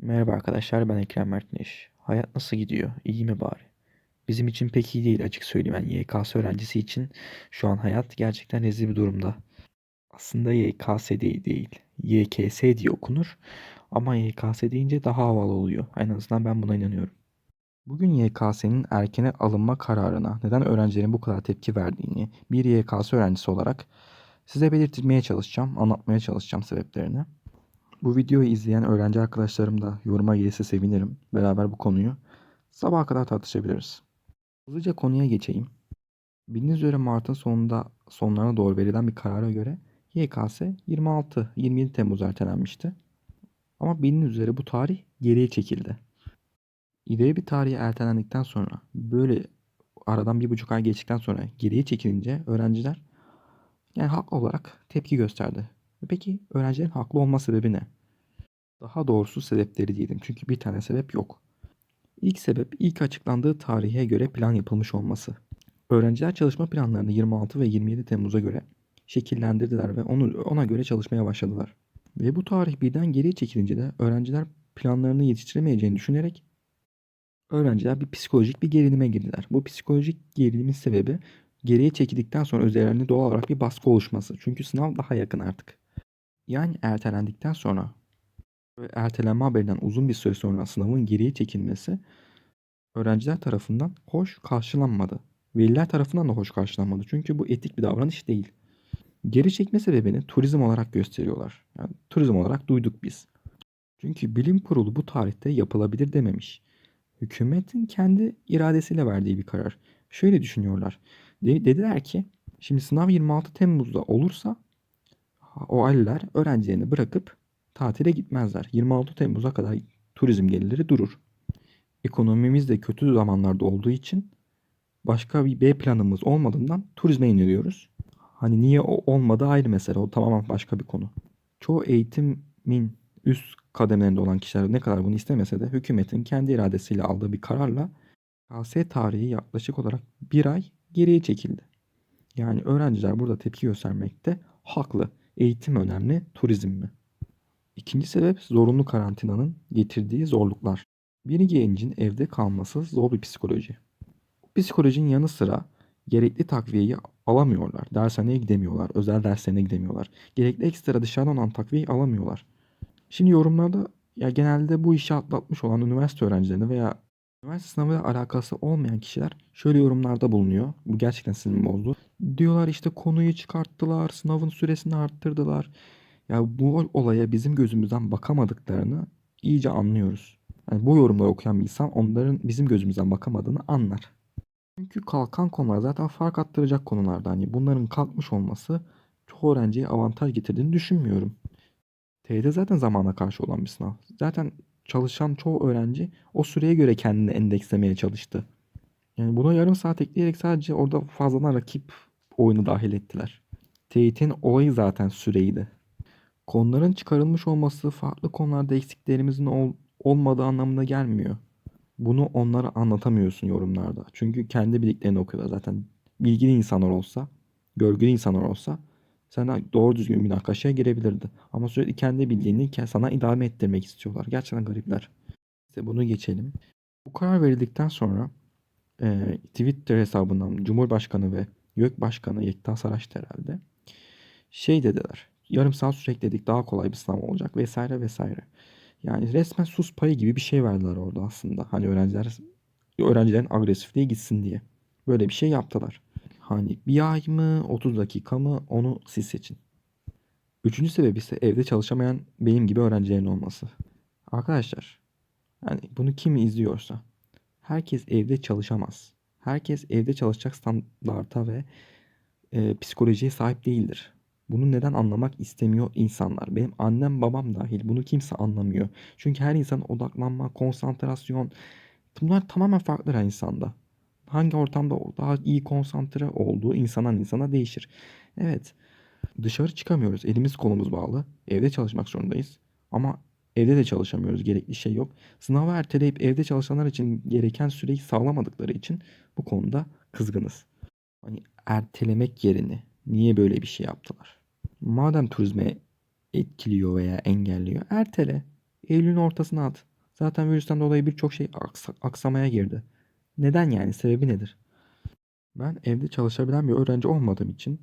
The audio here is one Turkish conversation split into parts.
Merhaba arkadaşlar ben Ekrem Mertneş. Hayat nasıl gidiyor? İyi mi bari? Bizim için pek iyi değil açık söyleyeyim. Yani YKS öğrencisi için şu an hayat gerçekten rezil bir durumda. Aslında YKS değil değil. YKS diye okunur. Ama YKS deyince daha havalı oluyor. En azından ben buna inanıyorum. Bugün YKS'nin erkene alınma kararına neden öğrencilerin bu kadar tepki verdiğini bir YKS öğrencisi olarak size belirtmeye çalışacağım, anlatmaya çalışacağım sebeplerini. Bu videoyu izleyen öğrenci arkadaşlarım da yoruma gelirse sevinirim. Beraber bu konuyu sabaha kadar tartışabiliriz. Hızlıca konuya geçeyim. Bildiğiniz üzere Mart'ın sonunda sonlarına doğru verilen bir karara göre YKS 26-27 Temmuz ertelenmişti. Ama bildiğiniz üzere bu tarih geriye çekildi. İleri bir tarihe ertelendikten sonra böyle aradan bir buçuk ay geçtikten sonra geriye çekilince öğrenciler yani haklı olarak tepki gösterdi. Peki öğrencilerin haklı olma sebebi ne? Daha doğrusu sebepleri diyelim. Çünkü bir tane sebep yok. İlk sebep ilk açıklandığı tarihe göre plan yapılmış olması. Öğrenciler çalışma planlarını 26 ve 27 Temmuz'a göre şekillendirdiler ve onu ona göre çalışmaya başladılar. Ve bu tarih birden geriye çekilince de öğrenciler planlarını yetiştiremeyeceğini düşünerek öğrenciler bir psikolojik bir gerilime girdiler. Bu psikolojik gerilimin sebebi geriye çekildikten sonra üzerlerinde doğal olarak bir baskı oluşması. Çünkü sınav daha yakın artık. Yani ertelendikten sonra ertelenme haberinden uzun bir süre sonra sınavın geriye çekilmesi öğrenciler tarafından hoş karşılanmadı. Veliler tarafından da hoş karşılanmadı. Çünkü bu etik bir davranış değil. Geri çekme sebebini turizm olarak gösteriyorlar. Yani turizm olarak duyduk biz. Çünkü bilim kurulu bu tarihte yapılabilir dememiş. Hükümetin kendi iradesiyle verdiği bir karar. Şöyle düşünüyorlar. De- dediler ki şimdi sınav 26 Temmuz'da olursa o aileler öğrencilerini bırakıp tatile gitmezler. 26 Temmuz'a kadar turizm gelirleri durur. Ekonomimiz de kötü zamanlarda olduğu için başka bir B planımız olmadığından turizme iniliyoruz. Hani niye o olmadığı ayrı mesele. O tamamen başka bir konu. Çoğu eğitimin üst kademelerinde olan kişiler ne kadar bunu istemese de hükümetin kendi iradesiyle aldığı bir kararla KS tarihi yaklaşık olarak bir ay geriye çekildi. Yani öğrenciler burada tepki göstermekte haklı. Eğitim önemli, turizm mi? İkinci sebep zorunlu karantinanın getirdiği zorluklar. Bir gencin evde kalması zor bir psikoloji. Bu psikolojinin yanı sıra gerekli takviyeyi alamıyorlar. Dershaneye gidemiyorlar. Özel derslerine gidemiyorlar. Gerekli ekstra dışarıdan olan takviyeyi alamıyorlar. Şimdi yorumlarda ya genelde bu işi atlatmış olan üniversite öğrencilerini veya üniversite sınavıyla alakası olmayan kişiler şöyle yorumlarda bulunuyor. Bu gerçekten sinirimi bozdu. Diyorlar işte konuyu çıkarttılar, sınavın süresini arttırdılar. Ya bu olaya bizim gözümüzden bakamadıklarını iyice anlıyoruz. Yani bu yorumları okuyan bir insan onların bizim gözümüzden bakamadığını anlar. Çünkü kalkan konular zaten fark attıracak konularda. Hani bunların kalkmış olması çoğu öğrenciye avantaj getirdiğini düşünmüyorum. TYT zaten zamana karşı olan bir sınav. Zaten çalışan çoğu öğrenci o süreye göre kendini endekslemeye çalıştı. Yani buna yarım saat ekleyerek sadece orada fazladan rakip oyunu dahil ettiler. TYT'nin olayı zaten süreydi. Konuların çıkarılmış olması farklı konularda eksiklerimizin ol- olmadığı anlamına gelmiyor. Bunu onlara anlatamıyorsun yorumlarda. Çünkü kendi bildiklerini okuyorlar zaten. Bilgili insanlar olsa, görgülü insanlar olsa sana doğru düzgün bir münakaşaya girebilirdi. Ama sürekli kendi bildiğini sana idame ettirmek istiyorlar. Gerçekten garipler. İşte bunu geçelim. Bu karar verildikten sonra e, Twitter hesabından Cumhurbaşkanı ve YÖK Başkanı Yekta Saraç herhalde şey dediler. Yarım saat sürekledik daha kolay bir sınav olacak vesaire vesaire. Yani resmen sus payı gibi bir şey verdiler orada aslında. Hani öğrenciler öğrencilerin agresifliği gitsin diye. Böyle bir şey yaptılar. Hani bir ay mı 30 dakika mı onu siz seçin. Üçüncü sebebi ise evde çalışamayan benim gibi öğrencilerin olması. Arkadaşlar yani bunu kim izliyorsa herkes evde çalışamaz. Herkes evde çalışacak standarta ve e, psikolojiye sahip değildir. Bunu neden anlamak istemiyor insanlar? Benim annem babam dahil bunu kimse anlamıyor. Çünkü her insan odaklanma, konsantrasyon bunlar tamamen farklı her insanda. Hangi ortamda daha iyi konsantre olduğu insandan insana değişir. Evet dışarı çıkamıyoruz. Elimiz kolumuz bağlı. Evde çalışmak zorundayız. Ama evde de çalışamıyoruz. Gerekli şey yok. Sınavı erteleyip evde çalışanlar için gereken süreyi sağlamadıkları için bu konuda kızgınız. Hani ertelemek yerine niye böyle bir şey yaptılar? Madem turizme etkiliyor veya engelliyor, ertele. Eylül'ün ortasına at. Zaten virüsten dolayı birçok şey aksa- aksamaya girdi. Neden yani? Sebebi nedir? Ben evde çalışabilen bir öğrenci olmadığım için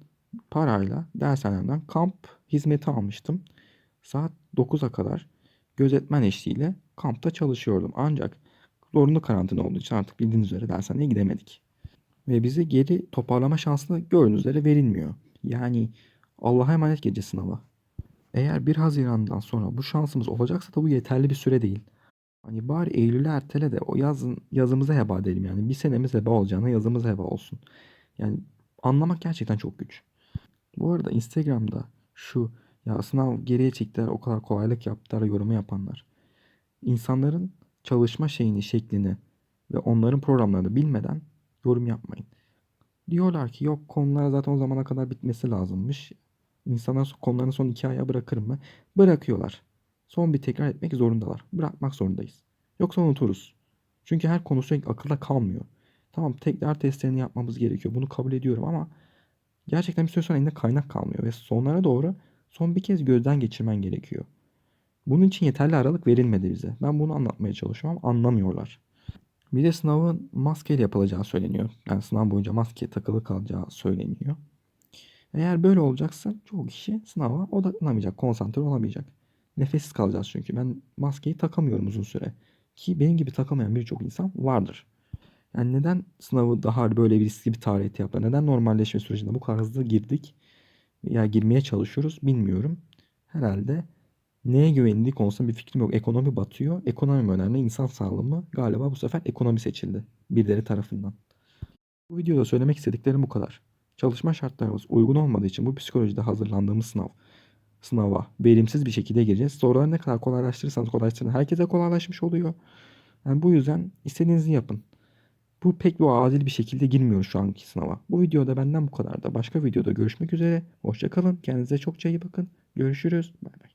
parayla dershanemden kamp hizmeti almıştım. Saat 9'a kadar gözetmen eşliğiyle kampta çalışıyordum. Ancak zorunlu karantina olduğu için artık bildiğiniz üzere dershaneye gidemedik. Ve bize geri toparlama şansı gördüğünüz üzere verilmiyor. Yani Allah'a emanet gece sınavı. Eğer 1 Haziran'dan sonra bu şansımız olacaksa da bu yeterli bir süre değil. Hani bari Eylül'e ertele de o yazın yazımıza heba edelim yani. Bir senemiz heba olacağına yazımız heba olsun. Yani anlamak gerçekten çok güç. Bu arada Instagram'da şu ya sınav geriye çektiler o kadar kolaylık yaptılar yorumu yapanlar. İnsanların çalışma şeyini, şeklini ve onların programlarını bilmeden yorum yapmayın. Diyorlar ki yok konular zaten o zamana kadar bitmesi lazımmış. İnsanlar konularını son iki aya bırakır mı? Bırakıyorlar. Son bir tekrar etmek zorundalar. Bırakmak zorundayız. Yoksa unuturuz. Çünkü her konu sürekli akılda kalmıyor. Tamam tekrar testlerini yapmamız gerekiyor. Bunu kabul ediyorum ama gerçekten bir süre sonra elinde kaynak kalmıyor. Ve sonlara doğru son bir kez gözden geçirmen gerekiyor. Bunun için yeterli aralık verilmedi bize. Ben bunu anlatmaya çalışıyorum ama anlamıyorlar. Bir de sınavın maskeyle yapılacağı söyleniyor. Yani sınav boyunca maske takılı kalacağı söyleniyor. Eğer böyle olacaksa çoğu kişi sınava odaklanamayacak, konsantre olamayacak. Nefessiz kalacağız çünkü. Ben maskeyi takamıyorum uzun süre. Ki benim gibi takamayan birçok insan vardır. Yani neden sınavı daha böyle bir riskli bir tarihte yaptılar? Neden normalleşme sürecinde bu kadar hızlı girdik? Ya girmeye çalışıyoruz bilmiyorum. Herhalde neye güvenildiği konusunda bir fikrim yok. Ekonomi batıyor. Ekonomi mi önemli? İnsan sağlığı mı? Galiba bu sefer ekonomi seçildi. Birileri tarafından. Bu videoda söylemek istediklerim bu kadar. Çalışma şartlarımız uygun olmadığı için bu psikolojide hazırlandığımız sınav sınava verimsiz bir şekilde gireceğiz. Soruları ne kadar kolaylaştırırsanız kolaylaştırın. Herkese kolaylaşmış oluyor. Yani bu yüzden istediğinizi yapın. Bu pek bir adil bir şekilde girmiyor şu anki sınava. Bu videoda benden bu kadar da. Başka videoda görüşmek üzere. Hoşçakalın. Kendinize çok iyi bakın. Görüşürüz. Bye.